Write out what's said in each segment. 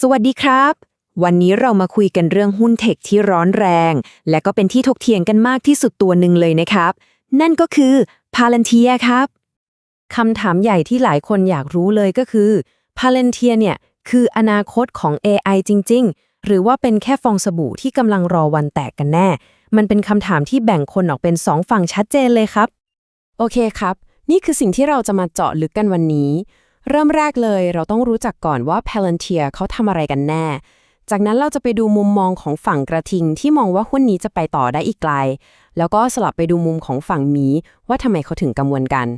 สวัสดีครับ วันนี้เรามาคุยกันเรื่องหุ้นเทคที่ร้อนแรง และก็เป็นที่ถกเถียงกันมากที่สุดตัวหนึ่งเลยนะครับ นั่นก็คือ Palantir ครับคำถามใหญ่ที่หลายคนอยากรู้เลยก็คือ Palantir เนี่ย คืออนาคตของ AI จริง ๆ หรือว่าเป็นแค่ฟองสบู่ที่กำลังรอวันแตกกันแน่ มันเป็นคำถามที่แบ่งคนออกเป็นสองฝั่งชัดเจนเลยครับ โอเคครับ นี่คือสิ่งที่เราจะมาเจาะลึกกันวันนี้ เริ่มแรกเลยเราต้องรู้จักก่อนว่า Palantir เขาทำอะไรกันแน่ จากนั้นเราจะไปดูมุมมองของฝั่งกระทิงที่มองว่าหุ้นนี้จะไปต่อได้อีกไกล แล้วก็สลับไปดูมุมของฝั่งหมีว่าทำไมเขาถึงกังวลกัน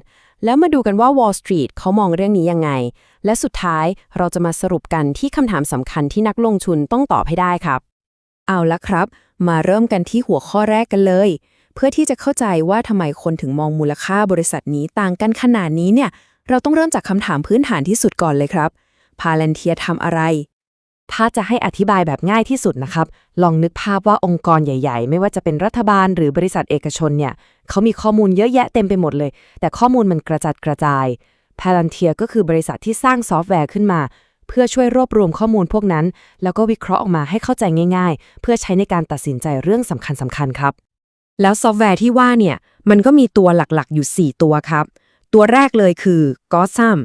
แล้วมาดูกันว่า Wall Street เขามองเรื่องนี้ยังไง และสุดท้ายเราจะมาสรุปกันที่คำถามสำคัญที่นักลงทุนต้องตอบให้ได้ครับ เอาละครับ มาเริ่มกันที่หัวข้อแรกกันเลย เพื่อที่จะเข้าใจว่าทำไมคนถึงมองมูลค่าบริษัทนี้ต่างกันขนาดนี้เนี่ย เราต้องเริ่มจากคำถามพื้นฐานที่สุดก่อนเลยครับ พาเลนเทียทำอะไร ถ้าจะให้อธิบายแบบง่ายที่สุดนะครับ ลองนึกภาพว่าองค์กรใหญ่ ๆ ไม่ว่าจะเป็นรัฐบาลหรือบริษัทเอกชนเนี่ยเขามีข้อมูลเยอะแยะเต็มไปหมดเลย แต่ข้อมูลมันกระจัดกระจาย Palantir ก็คือบริษัทที่สร้างซอฟต์แวร์ขึ้นมา เพื่อช่วยรวบรวมข้อมูลพวกนั้น แล้วก็วิเคราะห์ออกมาให้เข้าใจง่าย ๆ เพื่อใช้ในการตัดสินใจเรื่องสำคัญสำคัญครับ แล้วซอฟต์แวร์ที่ว่าเนี่ยมันก็มีตัวหลักๆอยู่ 4 ตัวครับ ตัวแรกเลยคือ Gotham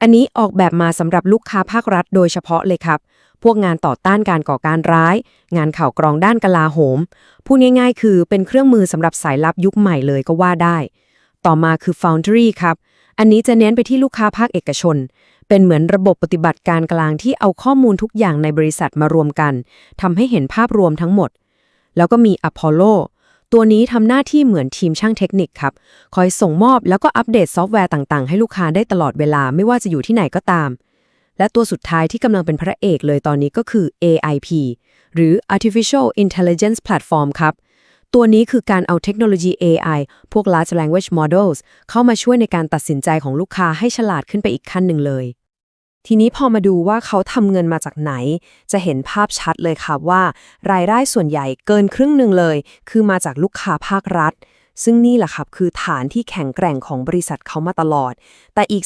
อันนี้ออกแบบมาสำหรับลูกค้าภาครัฐโดยเฉพาะเลยครับ พวกงานต่อต้านการก่อการร้าย งานข่าวกรองด้านกลาโหม พูดง่ายๆ คือเป็นเครื่องมือสำหรับสายลับยุคใหม่เลยก็ว่าได้ ต่อมาคือ Foundry ครับ อันนี้จะเน้นไปที่ลูกค้าภาคเอกชน เป็นเหมือนระบบปฏิบัติการกลางที่เอาข้อมูลทุกอย่างในบริษัทมารวมกันทำให้เห็นภาพรวมทั้งหมด แล้วก็มี Apollo ตัวนี้ทำหน้าที่เหมือนทีมช่างเทคนิคครับ คอยส่งมอบแล้วก็อัปเดตซอฟต์แวร์ต่างๆ ให้ลูกค้าได้ตลอดเวลาไม่ว่าจะอยู่ที่ไหนก็ตาม และตัวสุดท้ายที่กำลังเป็นพระเอกเลยตอนนี้ก็คือ AIP หรือ Artificial Intelligence Platform ครับ ตัวนี้คือการเอาเทคโนโลยี AI พวก Large Language Models เข้ามาช่วยในการตัดสินใจของลูกค้าให้ฉลาดขึ้นไปอีกขั้นหนึ่งเลย ทีนี้พอมาดูว่าเขาทำเงินมาจากไหน จะเห็นภาพชัดเลยครับว่า รายได้ส่วนใหญ่เกินครึ่งหนึ่งเลย คือมาจากลูกค้าภาครัฐ ซึ่งนี่แหละครับคือฐานที่แข็งแกร่งของบริษัทเขามาตลอด แต่อีก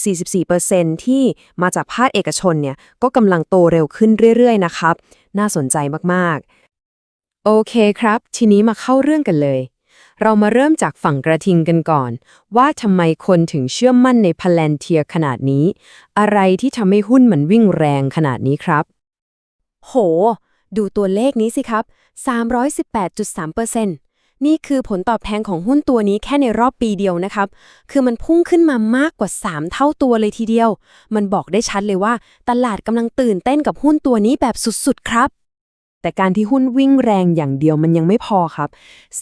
44%ที่มาจากภาคเอกชนเนี่ยก็กำลังโตเร็วขึ้นเรื่อย ๆ นะครับ น่าสนใจมากๆ โอเคครับ ทีนี้มาเข้าเรื่องกันเลย เรามาเริ่มจากฝั่งกระทิงกันก่อน ว่าทำไมคนถึงเชื่อมั่นในพลันเทียขนาดนี้ อะไรที่ทำให้หุ้นมันวิ่งแรงขนาดนี้ครับ โห ดูตัวเลขนี้สิครับ 318.3%นี่คือผลตอบแทนของหุ้นตัวนี้แค่ในรอบปีเดียวนะครับ คือมันพุ่งขึ้นมามากกว่า 3 เท่าตัวเลยทีเดียว มันบอกได้ชัดเลยว่า ตลาดกำลังตื่นเต้นกับหุ้นตัวนี้แบบสุดๆครับ แต่การที่หุ้นวิ่งแรงอย่างเดียวมันยังไม่พอครับ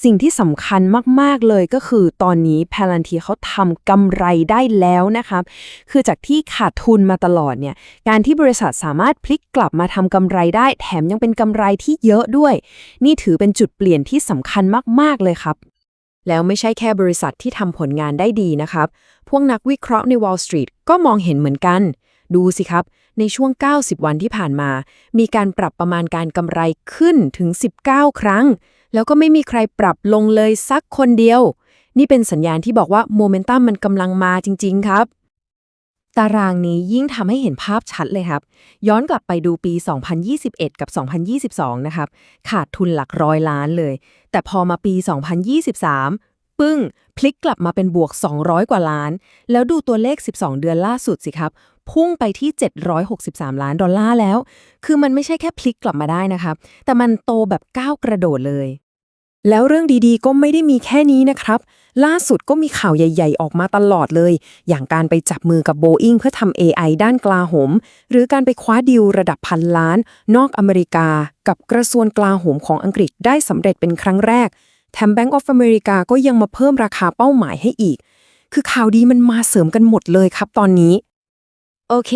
สิ่งที่สำคัญมาก ๆ เลยก็คือตอนนี้ Palantir เขาทำกำไรได้แล้วนะครับ คือจากที่ขาดทุนมาตลอดเนี่ย การที่บริษัทสามารถพลิกกลับมาทำกำไรได้ แถมยังเป็นกำไรที่เยอะด้วย นี่ถือเป็นจุดเปลี่ยนที่สำคัญมาก ๆ เลยครับ แล้วไม่ใช่แค่บริษัทที่ทำผลงานได้ดีนะครับ พวกนักวิเคราะห์ใน Wall Street ก็มองเห็นเหมือนกัน ดูสิครับ ในช่วง 90 วันที่ผ่านมา มีการปรับประมาณการกำไรขึ้นถึง 19 ครั้ง แล้วก็ไม่มีใครปรับลงเลยสักคนเดียว นี่เป็นสัญญาณที่บอกว่าโมเมนตัมมันกำลังมาจริง ๆ ครับ ตารางนี้ยิ่งทำให้เห็นภาพชัดเลยครับ ย้อนกลับไปดูปี 2021 กับ 2022 นะครับ ขาดทุนหลักร้อยล้านเลย แต่พอมาปี 2023 ปึ้ง พลิกกลับมาเป็นบวก 200 กว่าล้าน แล้วดูตัวเลข 12 เดือนล่าสุดสิครับ พุ่งไปที่ 763 ล้านดอลลาร์แล้ว คือมันไม่ใช่แค่พลิกกลับมาได้นะครับ แต่มันโตแบบก้าวกระโดดเลย แล้วเรื่องดีๆ ก็ไม่ได้มีแค่นี้นะครับ ล่าสุดก็มีข่าวใหญ่ ๆ ออกมาตลอดเลย อย่างการไปจับมือกับ Boeing เพื่อทำ AI ด้านกลาโหม หรือการไปคว้าดีลระดับพันล้าน นอกอเมริกา กับกระทรวงกลาโหมของอังกฤษได้สำเร็จเป็นครั้งแรก แถม Bank of America ก็ยังมาเพิ่มราคาเป้าหมายให้อีก คือข่าวดีมันมาเสริมกันหมดเลยครับตอนนี้ โอเค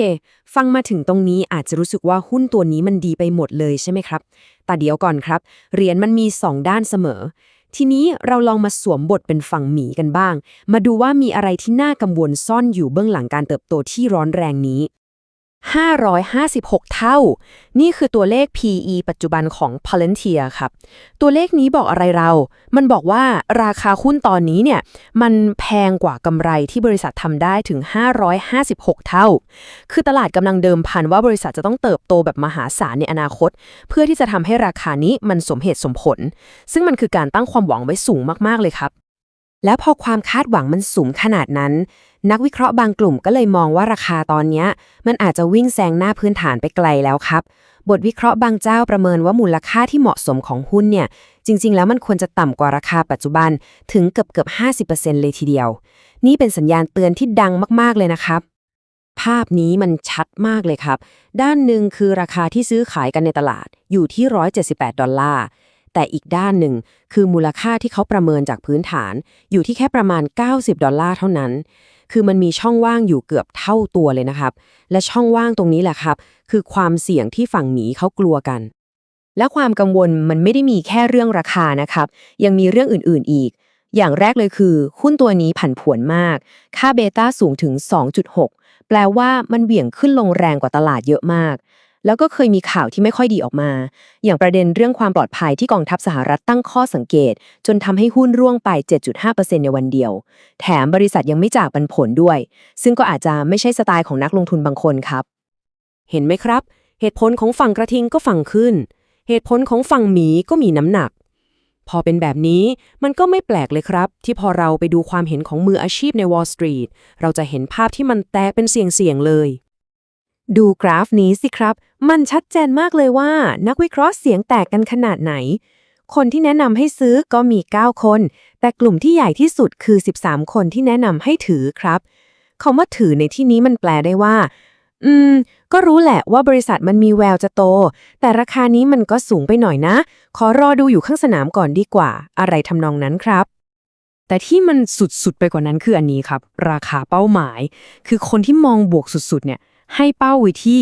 ฟังมาถึงตรงนี้อาจจะรู้สึกว่าหุ้นตัวนี้มันดีไปหมดเลยใช่ไหมครับ แต่เดี๋ยวก่อนครับ เหรียญมันมี 2 ด้านเสมอ ทีนี้เราลองมาสวมบทเป็นฝั่งหมีกันบ้าง มาดูว่ามีอะไรที่น่ากังวลซ่อนอยู่เบื้องหลังการเติบโตที่ร้อนแรงนี้ 556 เท่า นี่คือตัวเลข PE ปัจจุบันของ Palantir ครับ ตัวเลขนี้บอกอะไรเรา มันบอกว่าราคาหุ้นตอนนี้เนี่ย มันแพงกว่ากำไรที่บริษัททำได้ถึง 556 เท่า คือตลาดกำลังเดิมพันว่าบริษัทจะต้องเติบโตแบบมหาศาลในอนาคต เพื่อที่จะทำให้ราคานี้มันสมเหตุสมผล ซึ่งมันคือการตั้งความหวังไว้สูงมากๆเลยครับ แล้วพอความคาดหวังมันสูงขนาดนั้น นักวิเคราะห์บางกลุ่มก็เลยมองว่าราคาตอนนี้มันอาจจะวิ่งแซงหน้าพื้นฐานไปไกลแล้วครับ บทวิเคราะห์บางเจ้าประเมินว่ามูลค่าที่เหมาะสมของหุ้นเนี่ย จริง ๆ แล้วมันควรจะต่ำกว่าราคาปัจจุบันถึงเกือบเกือบ50%เลยทีเดียว นี่เป็นสัญญาณเตือนที่ดังมากๆเลยนะครับ ภาพนี้มันชัดมากเลยครับ ด้านหนึ่งคือราคาที่ซื้อขายกันในตลาดอยู่ที่ 178 ดอลลาร์ แต่อีกด้านหนึ่ง คือมูลค่าที่เขาประเมินจากพื้นฐาน อยู่ที่แค่ประมาณ 90 ดอลลาร์เท่านั้น คือมันมีช่องว่างอยู่เกือบเท่าตัวเลยนะครับ และช่องว่างตรงนี้แหละครับ คือความเสี่ยงที่ฝั่งหมีเขากลัวกัน และความกังวลมันไม่ได้มีแค่เรื่องราคานะครับ ยังมีเรื่องอื่น ๆ อีก อย่างแรกเลยคือหุ้นตัวนี้ผันผวนมาก ค่าเบต้าสูงถึง 2.6 แปลว่ามันเหวี่ยงขึ้นลงแรงกว่าตลาดเยอะมาก แล้วก็เคยมีข่าวที่ไม่ค่อยดีออกมา อย่างประเด็นเรื่องความปลอดภัยที่กองทัพสหรัฐตั้งข้อสังเกต จนทำให้หุ้นร่วงไป 7.5%ในวันเดียว แถมบริษัทยังไม่จากปันผลด้วย ซึ่งก็อาจจะไม่ใช่สไตล์ของนักลงทุนบางคนครับ เห็นไหมครับ เหตุผลของฝั่งกระทิงก็ฟังขึ้น เหตุผลของฝั่งหมีก็มีน้ำหนัก พอเป็นแบบนี้มันก็ไม่แปลกเลยครับ ที่พอเราไปดูความเห็นของมืออาชีพใน Wall Street เราจะเห็นภาพที่มันแตกเป็นเสียงๆเลย ดูกราฟนี้สิครับ มันชัดเจนมากเลยว่า นักวิเคราะห์เสียงแตกกันขนาดไหน คนที่แนะนำให้ซื้อก็มี 9 คน แต่กลุ่มที่ใหญ่ที่สุดคือ 13 คนที่แนะนำให้ถือครับคำว่าถือในที่นี้มันแปลได้ว่า อืม ก็รู้แหละว่าบริษัทมันมีแววจะโต แต่ราคานี้มันก็สูงไปหน่อยนะ ขอรอดูอยู่ข้างสนามก่อนดีกว่า อะไรทำนองนั้นครับแต่ที่มันสุดๆ ไปกว่านั้นคืออันนี้ครับ ราคาเป้าหมาย คือคนที่มองบวกสุดๆ เนี่ย ให้เป้าไว้ที่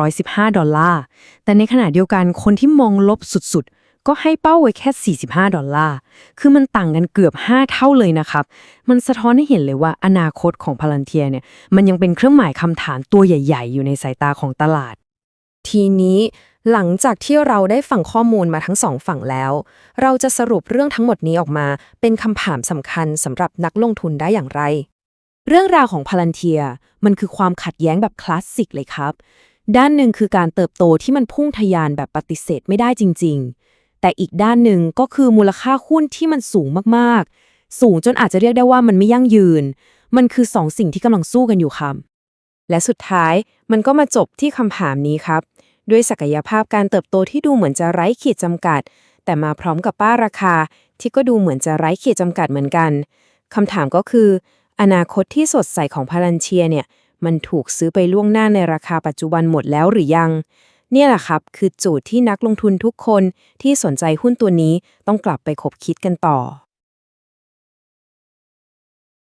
215 ดอลลาร์ แต่ในขณะเดียวกันคนที่มองลบสุดๆ ก็ให้เป้าไว้แค่ 45 ดอลลาร์ คือมันต่างกันเกือบ 5 เท่าเลยนะครับ มันสะท้อนให้เห็นเลยว่าอนาคตของพลันเทียเนี่ยมันยังเป็นเครื่องหมายคำถามตัวใหญ่ ๆ อยู่ในสายตาของตลาด ทีนี้หลังจากที่เราได้ฟังข้อมูลมาทั้งสองฝั่งแล้ว เราจะสรุปเรื่องทั้งหมดนี้ออกมา เป็นคำถามสำคัญสำหรับนักลงทุนได้อย่างไร เรื่องราวของพลันเทียมันคือความขัดแย้งแบบคลาสสิกเลยครับ ด้านหนึ่งคือการเติบโตที่มันพุ่งทะยานแบบปฏิเสธไม่ได้จริง ๆ แต่อีกด้านหนึ่งก็คือมูลค่าหุ้นที่มันสูงมากๆ สูงจนอาจจะเรียกได้ว่ามันไม่ยั่งยืน มันคือสองสิ่งที่กำลังสู้กันอยู่ครับและสุดท้ายมันก็มาจบที่คำถามนี้ครับ ด้วยศักยภาพการเติบโตที่ดูเหมือนจะไร้ขีดจำกัด แต่มาพร้อมกับป้าราคาที่ก็ดูเหมือนจะไร้ขีดจำกัดเหมือนกันคำถามก็คือ อนาคตที่สดใสของพาลันเชียเนี่ย มันถูกซื้อไปล่วงหน้าในราคาปัจจุบันหมดแล้วหรือยัง เนี่ยแหละครับ คือโจทย์ที่นักลงทุนทุกคนที่สนใจหุ้นตัวนี้ต้องกลับไปคบคิดกันต่อ